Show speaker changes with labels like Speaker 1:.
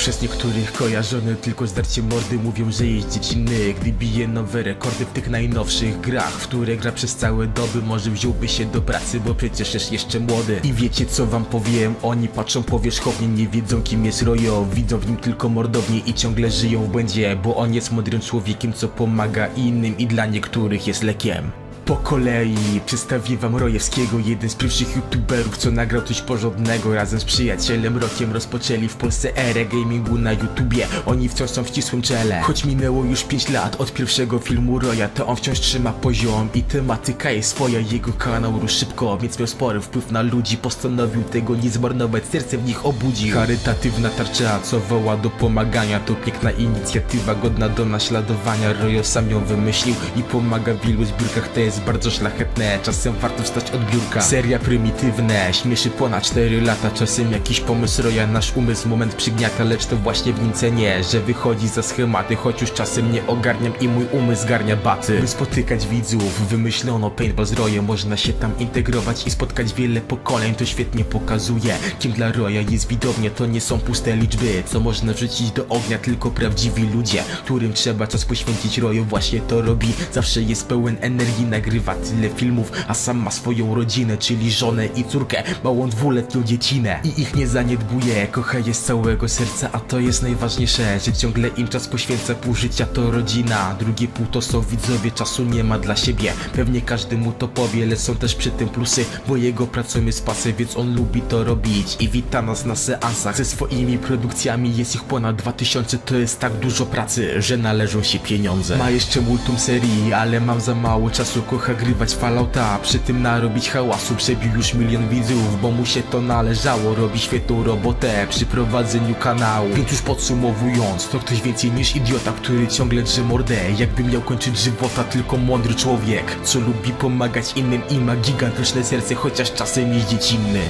Speaker 1: Przez niektórych kojarzony tylko zdarcie mordy. Mówią, że jest dziecinny Gdy bije nowe rekordy w tych najnowszych grach W które gra przez całe doby Może wziąłby się do pracy, bo przecież jest jeszcze młody. I wiecie co wam powiem? Oni patrzą powierzchownie Nie wiedzą kim jest Rojo Widzą w nim tylko mordownię i ciągle żyją w błędzie Bo on jest mądrym człowiekiem, co pomaga innym I dla niektórych jest lekiem po kolei przedstawię wam Rojewskiego, jeden z pierwszych youtuberów, co nagrał coś porządnego. Razem z przyjacielem Rokiem rozpoczęli w Polsce erę gamingu na YouTubie. Oni wciąż są w ścisłym czele. Choć minęło już 5 lat od pierwszego filmu Roja To on wciąż trzyma poziom i tematyka jest swoja. Jego kanał rósł szybko, więc miał spory wpływ na ludzi. Postanowił tego nie zmarnować, serce w nich obudził. Charytatywna tarcza, co woła do pomagania To piękna inicjatywa, godna do naśladowania. Rojo sam ją wymyślił i pomaga w wielu zbiórkach To bardzo szlachetne, czasem warto wstać od biurka. Seria prymitywne, śmieszy ponad 4 lata Czasem jakiś pomysł roja, nasz umysł moment przygniata Lecz to właśnie w nim cenię, że wychodzi za schematy Choć już czasem nie ogarniam i mój umysł zgarnia baty By spotykać widzów, wymyślono paintball z rojem Można się tam integrować i spotkać wiele pokoleń To świetnie pokazuje, kim dla roja jest widownia To nie są puste liczby, co można wrzucić do ognia Tylko prawdziwi ludzie, którym trzeba czas poświęcić roju Właśnie to robi, zawsze jest pełen energii Nagrywa tyle filmów, a sam ma swoją rodzinę Czyli żonę i córkę, małą dwuletnią dziecinę I ich nie zaniedbuje, kocha je z całego serca A to jest najważniejsze, że ciągle im czas poświęca Pół życia to rodzina, drugie pół to są widzowie Czasu nie ma dla siebie, pewnie każdy mu to powie Lecz są też przy tym plusy, bo jego pracą jest pasy Więc on lubi to robić. I wita nas na seansach Ze swoimi produkcjami jest ich ponad 2000 To jest tak dużo pracy, że należą się pieniądze. Ma jeszcze multum serii, ale mam za mało czasu Kocha grywać Fallouta, przy tym narobić hałasu. Przebił już milion widzów, bo mu się to należało. Robi świetną robotę przy prowadzeniu kanału. Więc już podsumowując, to ktoś więcej niż idiota Który ciągle drze mordę, jakby miał kończyć żywota Tylko mądry człowiek, co lubi pomagać innym I ma gigantyczne serce, chociaż czasem jest dziecinny